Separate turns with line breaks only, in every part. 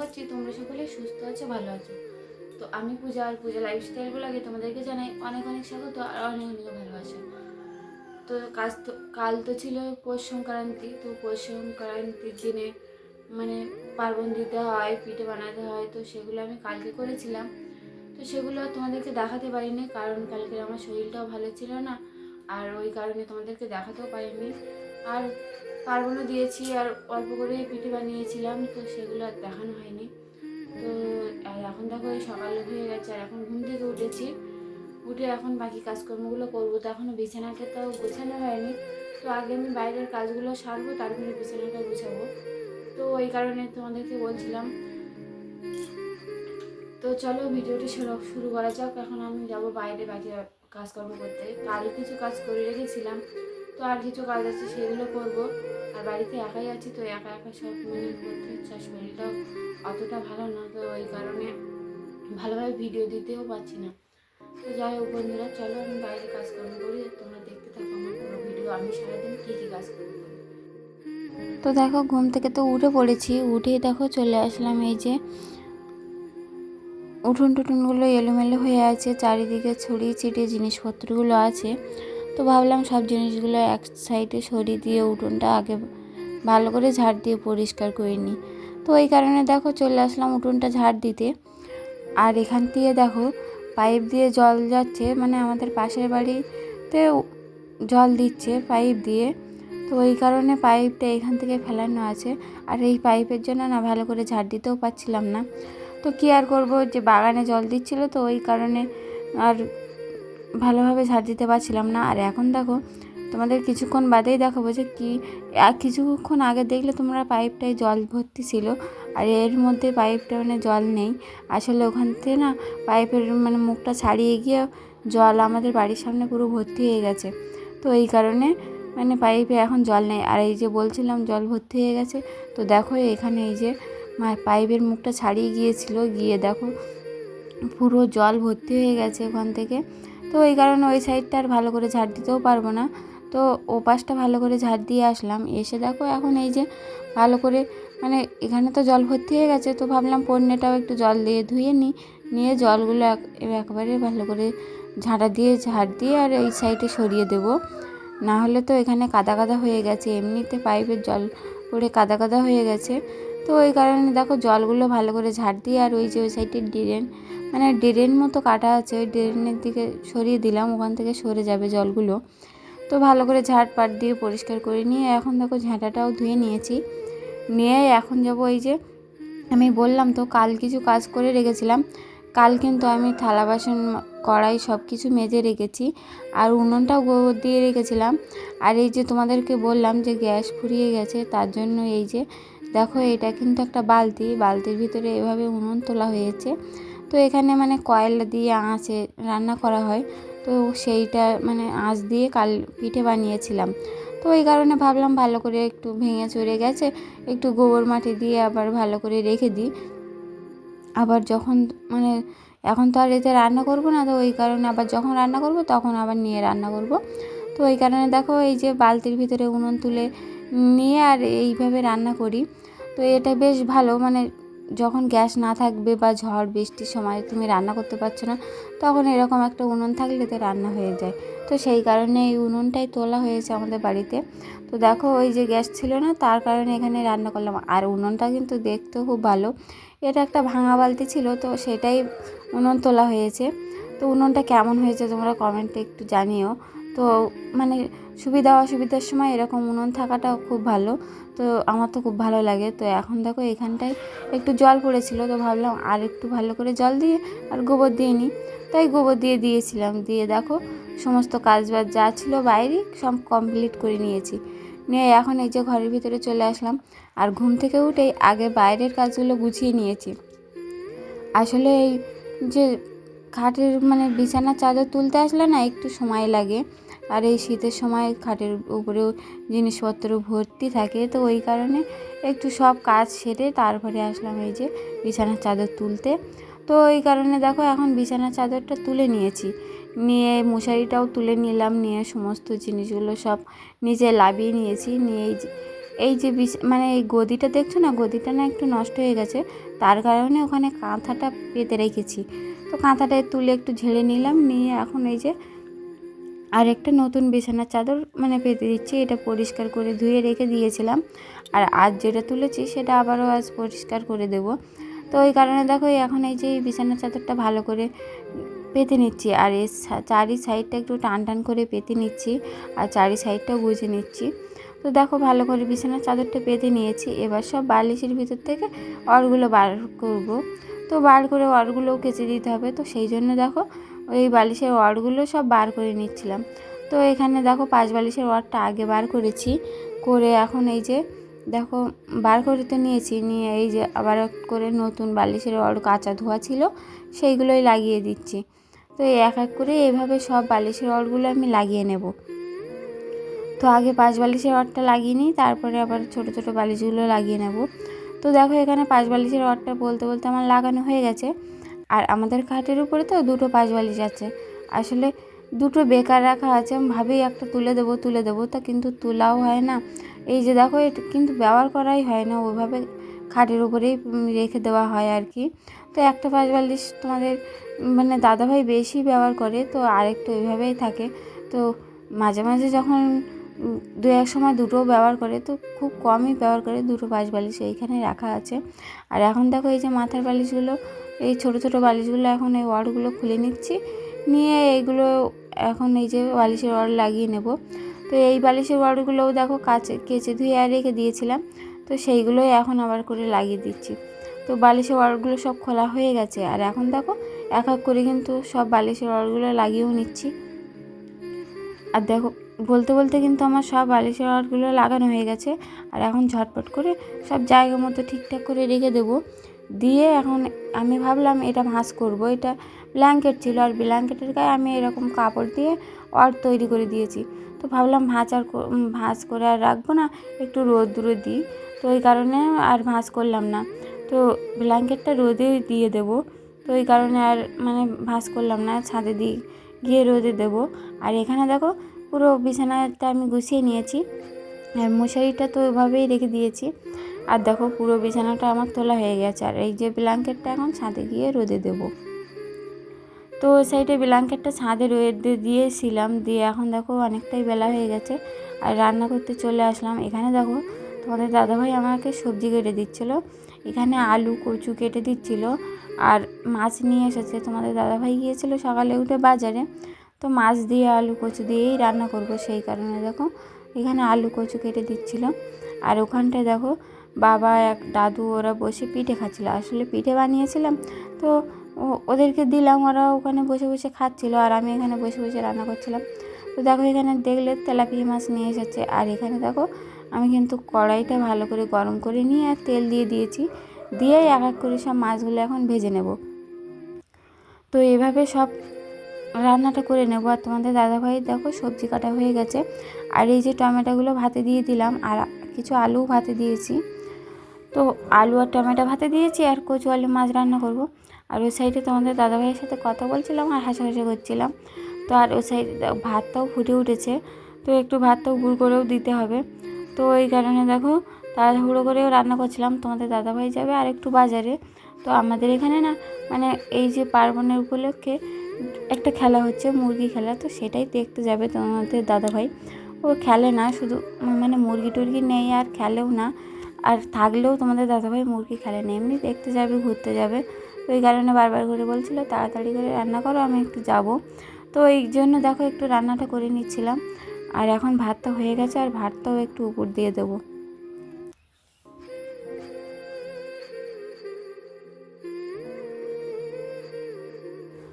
করছি তোমরা সকলে সুস্থ আছো, ভালো আছো। তো আমি পূজা আর পূজা লাইফস্টাইল আগে তোমাদেরকে জানাই অনেক অনেক স্বাগত আর অনেক অনেক ভালোবাসা। তো কাজ তো, কাল তো ছিল পৌষ সংক্রান্তি, তো পৌষ সংক্রান্তির দিনে মানে পার্বণ দিতে হয়, পিঠে বানাতে হয়, তো সেগুলো আমি কালকে করেছিলাম। তো সেগুলো তোমাদেরকে দেখাতে পারিনি কারণ কালকে আমার শরীরটাও ভালো ছিল না, আর ওই কারণে তোমাদেরকে দেখাতেও পারিনি। আর পার্বণও দিয়েছি আর অল্প করে পিঠে বানিয়েছিলাম, তো সেগুলো আর দেখানো হয়নি। তো আর এখন দেখো এই সকাল হয়ে গেছে, আর এখন ঘুম থেকে উঠেছি। উঠে এখন বাকি কাজকর্মগুলো করব। তো এখনও বিছানাটা তো গোছানো হয়নি। তো আগে আমি বাইরের কাজগুলো সারবো, তারপরে বিছানাটা গুছাবো। তো ওই কারণে তোমাদেরকে বলছিলাম। তো চলো ভিডিওটি শুরু করা যাক। এখন আমি যাব বাইরে বাকি কাজকর্ম করতে। কাল কিছু কাজ করে রেখেছিলাম। তো আর কিছু কাজ আছে, সেগুলো করব। আর বাড়িতে একাই আছি, তো একা একা সব মানে করতে হচ্ছে শরীরটাও অতটা ভালো না, তো ওই কারণে ভালোভাবে ভিডিও দিতেও পারছি না। তো যাই হোক বন্ধুরা, চলো আমি বাইরে কাজকর্ম করি, তোমরা দেখতে থাকো আমার পুরো ভিডিও আমি সারাদিন কী কী কাজ করি
তো দেখো, ঘুম থেকে তো উঠে পড়েছি উঠেই দেখো চলে আসলাম এই যে উঠোন টুটুনগুলো এলোমেলো হয়ে আছে, চারিদিকে ছড়িয়ে ছিটিয়ে জিনিসপত্রগুলো আছে। তো ভাবলাম সব জিনিসগুলো এক সাইডে সরিয়ে দিয়ে উঠোনটা আগে ভালো করে ঝাড় দিয়ে পরিষ্কার করে নিই। তো ওই কারণে দেখো চলে আসলাম উঠোনটা ঝাড় দিতে। আর এখান থেকে দেখো পাইপ দিয়ে জল যাচ্ছে মানে আমাদের পাশের বাড়িতে জল দিচ্ছে পাইপ দিয়ে। তো ওই কারণে পাইপটা এখান থেকে ফেলানো আছে। আর এই পাইপের জন্য না ভালো করে ঝাড় দিতেও পারছিলাম না। তো কী আর করব, যে বাগানে জল দিচ্ছিল তো ওই কারণে আর ভালোভাবে ঝাড় দিতে পারছিলাম না। আর এখন দেখো, তোমাদের কিছুক্ষণ বাদেই দেখাবো যে কী, আর কিছুক্ষণ আগে দেখলে তোমরা পাইপটায় জল ভর্তি ছিল, আর এর মধ্যে পাইপটা মানে জল নেই। আসলে ওখান থেকে না পাইপের মানে মুখটা ছাড়িয়ে গিয়ে জল আমাদের বাড়ির সামনে পুরো ভর্তি হয়ে গেছে। তো এই কারণে মানে পাইপে এখন জল নেই। আর এই যে বলছিলাম জল ভর্তি হয়ে গেছে, তো দেখো এখানে এই যে পাইপের মুখটা ছাড়িয়ে গিয়েছিল। গিয়ে দেখো পুরো জল ভর্তি হয়ে গেছে ওখান থেকে। তো এই কারণে ওই সাইডটা আর ভালো করে ঝাড় দিতেও পারব না। তো ও পাশটা ভালো করে ঝাড় দিয়ে আসলাম। এসে দেখো এখন এই যে ভালো করে মানে এখানে তো জল ভর্তি হয়ে গেছে, তো ভাবলাম পণ্যটাও একটু জল দিয়ে ধুয়ে নিই। নিয়ে জলগুলো এক- একেবারে ভালো করে ঝাঁটা দিয়ে, ঝাড় দিয়ে আর এই সাইডে সরিয়ে দেবো। না হলে তো এখানে কাদা কাদা হয়ে গেছে, এমনিতে পাইপের জল পড়ে কাদা কাদা হয়ে গেছে। তো ওই কারণে দেখো জলগুলো ভালো করে ঝাড় দিয়ে আর ওই যে ওই সাইডে ড্রেন মানে ড্রেন মতো কাটা আছে, ওই ড্রেনের দিকে সরিয়ে দিলাম, ওখান থেকে সরে যাবে জলগুলো। তো ভালো করে ঝাড় পাট দিয়ে পরিষ্কার করে নিয়ে এখন দেখো ঝাঁটাটাও ধুয়ে নিয়েছি। নিয়ে এখন যাব ওই যে, আমি বললাম তো কাল কিছু কাজ করে রেখেছিলাম, কাল কিন্তু আমি থালা বাসন, কড়াই সব কিছু মেজে রেখেছি আর উনুনটাও গোবর দিয়ে রেখেছিলাম। আর এই যে তোমাদেরকে বললাম যে গ্যাস ফুরিয়ে গেছে, তার জন্য এই যে দেখো, এটা কিন্তু একটা বালতি। বালতির ভিতরে এভাবে উনুন তোলা হয়েছে। তো এখানে মানে কয়লা দিয়ে আঁচে রান্না করা হয়। তো সেইটা মানে আঁচ দিয়ে কাল পিঠে বানিয়েছিলাম। তো এই কারণে ভাবলাম ভালো করে একটু ভেঙে চড়ে গেছে। একটু গোবর মাটি দিয়ে আবার ভালো করে রেখে দিই। আবার যখন মানে এখন তো আর এতে রান্না করব না, তো ওই কারণে আবার যখন রান্না করব তখন আবার নিয়ে রান্না করব। তো ওই কারণে দেখো, এই যে বালতির ভিতরে উনুন তুলে নিয়ে আর এইভাবে রান্না করি। তো এটা বেশ ভালো মানে যখন গ্যাস না থাকবে বা ঝড়, বৃষ্টির সময় তুমি রান্না করতে পারছ না, তখন এরকম একটা উনুন থাকলে তো রান্না হয়ে যায়। তো সেই কারণে এই উনুনটাই তোলা হয়েছে আমাদের বাড়িতে। তো দেখো ওই যে গ্যাস ছিল না, তার কারণে এখানে রান্না করলাম। আর উনুনটা কিন্তু দেখতেও খুব ভালো। এটা একটা ভাঙা বালতি ছিল, তো সেটাই উনুন তোলা হয়েছে। তো উনুনটা কেমন হয়েছে তোমরা কমেন্টে একটু জানিও। তো মানে সুবিধা অসুবিধার সময় এরকম উনুন থাকাটাও খুব ভালো। তো আমার তো খুব ভালো লাগে। তো এখন দেখো এখানটায় একটু জল পড়েছিল। তো ভাবলাম আর একটু ভালো করে জল দিয়ে আর গোবর দিয়ে নিই। তাই গোবর দিয়ে দিয়েছিলাম। দিয়ে দেখো সমস্ত কাজ বাজ যা ছিল বাইরে সব কমপ্লিট করে নিয়েছি। নিয়ে এখন এই যে ঘরের ভিতরে চলে আসলাম। আর ঘুম থেকে উঠেই আগে বাইরের কাজগুলো গুছিয়ে নিয়েছি। আসলে এই যে খাটের মানে বিছানার চাদর তুলতে আসলে না একটু সময় লাগে। আর এই শীতের সময় খাটের উপরেও জিনিসপত্র ভর্তি থাকে, তো ওই কারণে একটু সব কাজ সেরে তারপরে আসলাম এই যে বিছানার চাদর তুলতে। তো ওই কারণে দেখো এখন বিছানার চাদরটা তুলে নিয়েছি। নিয়ে মশারিটাও তুলে নিলাম, নিয়ে সমস্ত জিনিসগুলো সব নিজে লাভিয়ে নিয়েছি, নিয়ে এই যে এই যে মানে এই গদিটা দেখছ না, গদিটা না একটু নষ্ট হয়ে গেছে, তার কারণে ওখানে কাঁথাটা পেতে রেখেছি। তো কাঁথাটা তুলে একটু ঝেড়ে নিলাম, নিয়ে এখন এই যে আর একটা নতুন বিছানার চাদর মানে পেতে দিচ্ছি, এটা পরিষ্কার করে ধুয়ে রেখে দিয়েছিলাম। আর আজ যেটা তুলেছি সেটা আবারও আজ পরিষ্কার করে দেব। তো ওই কারণে দেখো এখন এই যে বিছানার চাদরটা ভালো করে পেতে নিচ্ছি, আর এর চারি সাইডটা একটু টান টান করে পেতে নিচ্ছি, আর চারি সাইডটাও গুজে নিচ্ছি। তো দেখো ভালো করে বিছানার চাদরটা পেতে নিয়েছি, এবার সব বালিশের ভিতর থেকে অরগুলো বার করব। তো বার করে অরগুলোও কেচে দিতে হবে, তো সেই জন্য দেখো ওই বালিশের ওয়ার্ডগুলো সব বার করে নিচ্ছিলাম। তো এখানে দেখো পাঁচ বালিশের ওয়ার্ডটা আগে বার করেছি। করে এখন এই যে দেখো বার করে তো নিয়েছি, নিয়ে এই যে আবার করে নতুন বালিশের ওয়ার্ড কাঁচা ধোয়া ছিল, সেইগুলোই লাগিয়ে দিচ্ছি। তো এক এক করে এভাবে সব বালিশের ওয়ার্ডগুলো আমি লাগিয়ে নেব। তো আগে পাঁচ বালিশের ওয়ার্ডটা লাগিয়ে নিই, তারপরে আবার ছোট ছোট বালিশগুলো লাগিয়ে নেব। তো দেখো এখানে পাঁচ বালিশের ওয়ার্ডটা বলতে বলতে আমার লাগানো হয়ে গেছে। আর আমাদের খাটের উপরে তো দুটো পাঁচ বালিশ আছে আসলে দুটো বেকার রাখা আছে, আমি ভাবি একটা তুলে দেবো তুলে দেবো, তা কিন্তু তোলাও হয় না। এই যে দেখো, এটা কিন্তু ব্যবহার করাই হয় না ওইভাবে খাটের উপরেই রেখে দেওয়া হয় আর কি। তো একটা পাঁচ বালিশ তোমাদের মানে দাদাভাই বেশি ব্যবহার করে, তো আরেকটা ওইভাবেই থাকে। তো মাঝে মাঝে যখন দু এক সময় দুটো ব্যবহার করে, তো খুব কমই ব্যবহার করে দুটো পাঁচ বালিশ এইখানে রাখা আছে। আর এখন দেখো এই যে মাথার বালিশগুলো এই ছোট ছোট বালিশগুলো এখন এই ওয়ার্ডগুলো খুলে নিচ্ছি। নিয়ে এইগুলো এখন এই যে বালিশের ওয়ার্ড লাগিয়ে নেব। তো এই বালিশের ওয়ার্ডগুলোও দেখো কাছে, কেচে ধুয়ে আর রেখে দিয়েছিলাম। তো সেইগুলোই এখন আবার করে লাগিয়ে দিচ্ছি। তো বালিশের ওয়ার্ডগুলো সব খোলা হয়ে গেছে। আর এখন দেখো, এক এক করে কিন্তু সব বালিশের ওয়ার্ডগুলো লাগিয়েও নিচ্ছি। আর দেখো, বলতে বলতে কিন্তু আমার সব বালিশের ওয়ার্ডগুলো লাগানো হয়ে গেছে। আর এখন ঝটপট করে সব জায়গা মতো ঠিকঠাক করে রেখে দেবো। দিয়ে এখন আমি ভাবলাম এটা ভাঁজ করব। এটা ব্ল্যাঙ্কেট ছিল আর ব্ল্যাঙ্কেটের গায়ে আমি এরকম কাপড় দিয়ে অর তৈরি করে দিয়েছি। তো ভাবলাম ভাঁজ আর ভাঁজ করে আর রাখব না, একটু রোদ দূরে দিই। তো ওই কারণে আর ভাঁজ করলাম না। তো ব্ল্যাঙ্কেটটা রোদে দিয়ে দেবো। তো ওই কারণে আর মানে ভাঁজ করলাম না, ছাদে দিয়ে গিয়ে রোদে দেবো। আর এখানে দেখো পুরো বিছানাটা আমি গুছিয়ে নিয়েছি। আর মশারিটা তো ওইভাবেই রেখে দিয়েছি। আর দেখো পুরো বিছানাটা আমার তোলা হয়ে গেছে। আর এই যে ব্ল্যাঙ্কেটটা এখন ছাদে গিয়ে রোদে দেবো। তো ওই সাইডে ব্ল্যাঙ্কেটটা ছাদে রোদে দিয়েছিলাম, দিয়ে এখন দেখো অনেকটাই বেলা হয়ে গেছে। আর রান্না করতে চলে আসলাম। এখানে দেখো তোমাদের দাদাভাই আমাকে সবজি কেটে দিচ্ছিল। এখানে আলু, কচু কেটে দিচ্ছিল। আর মাছ নিয়ে এসেছে। তোমাদের দাদাভাই গিয়েছিল সকালে উঠে বাজারে। তো মাছ দিয়ে, আলু, কচু দিয়েই রান্না করব সেই কারণে দেখো। এখানে আলু, কচু কেটে দিচ্ছিল। আর ওখানটায় দেখো বাবা, এক দাদু, ওরা বসে পিঠে খাচ্ছিল। আসলে পিঠে বানিয়েছিলাম, তো ওদেরকে দিলাম, ওরা ওখানে বসে বসে খাচ্ছিল আর আমি এখানে বসে বসে রান্না করছিলাম। তো দেখো, এখানে দেখলে তেলাপিয়া মাছ নিয়ে এসেছে। আর এখানে দেখো, আমি কিন্তু কড়াইটা ভালো করে গরম করে নিয়ে আর তেল দিয়ে দিয়েছি। দিয়ে এক এক করে সব মাছগুলো এখন ভেজে নেব। তো এভাবে সব রান্নাটা করে নেব। আর তোমাদের দাদাভাই দেখো, সবজি কাটা হয়ে গেছে। আর এই যে টমেটোগুলো ভাতে দিয়ে দিলাম, আর কিছু আলু ভাতে দিয়েছি। তো আলু আর টমেটো ভাতে দিয়েছি আর কচু আলু মাছ রান্না করব। আর ওই সাইডে তোমাদের দাদাভাইয়ের সাথে কথা বলছিলাম আর হাসাহাসি করছিলাম। তো আর ওই সাইডে ভাতটাও ফুটে উঠেছে। তো একটু ভাতটাও গুড় করেও দিতে হবে। তো এই কারণে দেখো তাড়াহুড়ো করেও রান্না করছিলাম। তোমাদের দাদাভাই যাবে আর একটু বাজারে। তো আমাদের এখানে না মানে এই যে পার্বণের উপলক্ষে একটা খেলা হচ্ছে, মুরগি খেলা। তো সেটাই দেখতে যাবে তোমাদের দাদাভাই। ও খেলে না, শুধু মানে মুরগি টুরগি নেই আর খেলেও না। আর থাকলেও তোমাদের দাদাভাই মুরগি খেলে না। এমনি দেখতে যাবে, ঘুরতে যাবে। এই কারণে বারবার করে বলছিল, তাড়াতাড়ি করে রান্না করো, আমি একটু যাব। তো এই জন্য দেখো একটু রান্নাটা করে নিচ্ছিলাম। আর এখন ভাতটা হয়ে গেছে, আর ভাতটাও একটু উপর দিয়ে দেবো।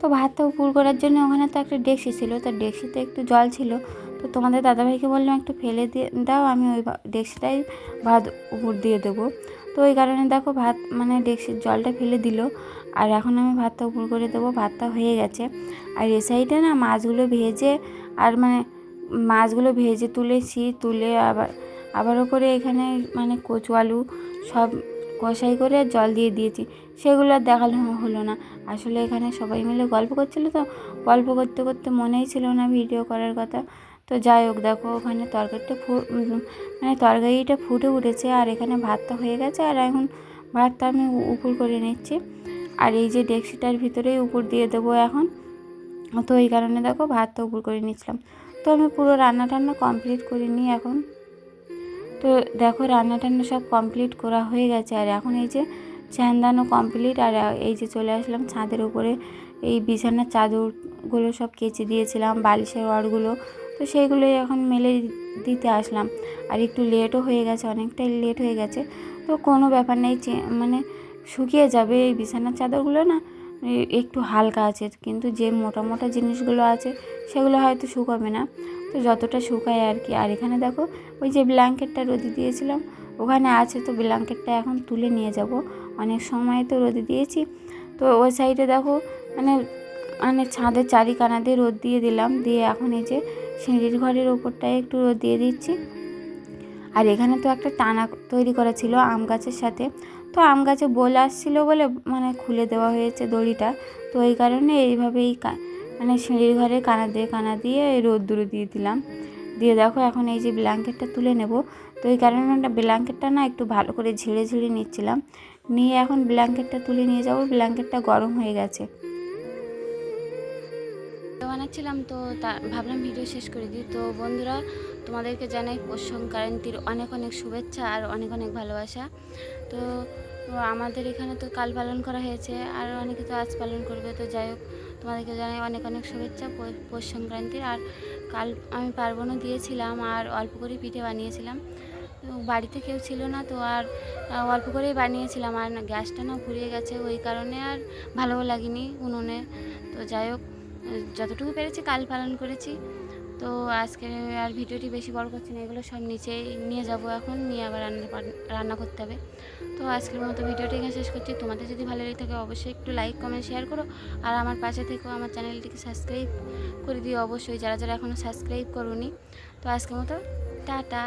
তো ভাতটা উপর করার জন্য ওখানে তো একটা ডেকসি ছিল, তো ডেকসিতে একটু জল ছিল। তো তোমাদের দাদাভাইকে বললাম, একটু ফেলে দিয়ে দাও, আমি ওই ডেকসিটাই ভাত উপর দিয়ে দেবো। তো ওই কারণে দেখো ভাত মানে ডেকসির জলটা ফেলে দিল। আর এখন আমি ভাতটা উপর করে দেবো, ভাতটা হয়ে গেছে। আর এ সাইডে না মাছগুলো ভেজে, আর মানে মাছগুলো ভেজে তুলেছি, তুলে আবার, আবারও করে এখানে মানে কচু আলু সব কষাই করে জল দিয়ে দিয়েছি। সেগুলো আর দেখানো হলো না। আসলে এখানে সবাই মিলে গল্প করছিল তো, গল্প করতে করতে মনেই ছিল না ভিডিও করার কথা। তো যাই হোক, দেখো ওখানে তরকারিটা ফু মানে তরকারিটা ফুটে উঠেছে আর এখানে ভাতটা হয়ে গেছে আর এখন ভাতটা আমি উপর করে নিচ্ছি। আর এই যে ডেক্সিটার ভিতরেই উপর দিয়ে দেবো এখন। তো এই কারণে দেখো ভাতটা উপর করে নিচ্ছিলাম। তো আমি পুরো রান্না টান্না কমপ্লিট করে নিই এখন। তো দেখো রান্না টান্না সব কমপ্লিট করা হয়ে গেছে আর এখন এই যে চান্দানো কমপ্লিট আর এই যে চলে আসলাম ছাদের উপরে। এই বিছানার চাদরগুলো সব কেচে দিয়েছিলাম, বালিশের ওয়ারগুলো তো সেইগুলোই এখন মেলে দিতে আসলাম। আর একটু লেটও হয়ে গেছে, অনেকটাই লেট হয়ে গেছে। তো কোনো ব্যাপার নেই মানে শুকিয়ে যাবে এই বিছানার চাদরগুলো না একটু হালকা আছে। কিন্তু যে মোটা মোটা জিনিসগুলো আছে, সেগুলো হয়তো শুকাবে না। তো যতটা শুকায় আর কি। আর এখানে দেখো, ওই যে ব্ল্যাঙ্কেটটা রোদে দিয়েছিলাম, ওখানে আছে তো ব্ল্যাঙ্কেটটা এখন তুলে নিয়ে যাব। অনেক সময় তো রোদে দিয়েছি। তো ওই সাইডে দেখো মানে মানে ছাদের চারিকানা দিয়ে রোদ দিয়ে দিলাম। দিয়ে এখন এই যে সিঁড়ির ঘরের ওপরটায় একটু রোদ দিয়ে দিচ্ছি। আর এখানে তো একটা টানা তৈরি করা ছিল আম গাছের সাথে। তো আম গাছে বোল আসছিল বলে মানে খুলে দেওয়া হয়েছে দড়িটা। তো এই কারণে এইভাবেই মানে সিঁড়ির ঘরে কানা দিয়ে কানা দিয়ে রোদ দূরে দিয়ে দিলাম। দিয়ে দেখো এখন এই যে ব্ল্যাঙ্কেটটা তুলে নেব। তো এই কারণে ব্ল্যাঙ্কেটটা না একটু ভালো করে ঝেড়ে ঝেড়ে নিচ্ছিলাম। নিয়ে এখন ব্ল্যাঙ্কেটটা তুলে নিয়ে যাব। ব্ল্যাঙ্কেটটা গরম হয়ে গেছে।
বানাচ্ছিলাম তো তা, ভাবলাম ভিডিও শেষ করে দিই। তো বন্ধুরা, তোমাদেরকে জানাই পৌষ সংক্রান্তির অনেক অনেক শুভেচ্ছা আর অনেক অনেক ভালোবাসা। তো আমাদের এখানে তো কাল পালন করা হয়েছে আর অনেকে তো আজ পালন করবে। তো যাই হোক, তোমাদেরকে জানাই অনেক অনেক শুভেচ্ছা পৌষ সংক্রান্তির আর কাল আমি পার্বণও দিয়েছিলাম আর অল্প করে পিঠে বানিয়েছিলাম। তো বাড়িতে কেউ ছিল না তো আর অল্প করেই বানিয়েছিলাম আর গ্যাসটা না ফুরিয়ে গেছে ওই কারণে আর ভালোও লাগেনি উনুনে। তো যাই হোক যতটুকু পেরেছি কাল পালন করেছি। তো আজকে আর ভিডিওটি বেশি বড় করছি না, এগুলো সব নিচে নিয়ে যাব এখন, নিয়ে আবার রান্না রান্না করতে হবে। তো আজকের মতো ভিডিওটি এখানে শেষ করছি। তোমাদের যদি ভালো লেগে থাকে অবশ্যই একটু লাইক কমেন্ট শেয়ার করো। আর আমার পাশে থেকেও আমার চ্যানেলটিকে সাবস্ক্রাইব করে দিও। অবশ্যই যারা যারা এখনও সাবস্ক্রাইব করোনি। তো আজকের মতো, টাটা।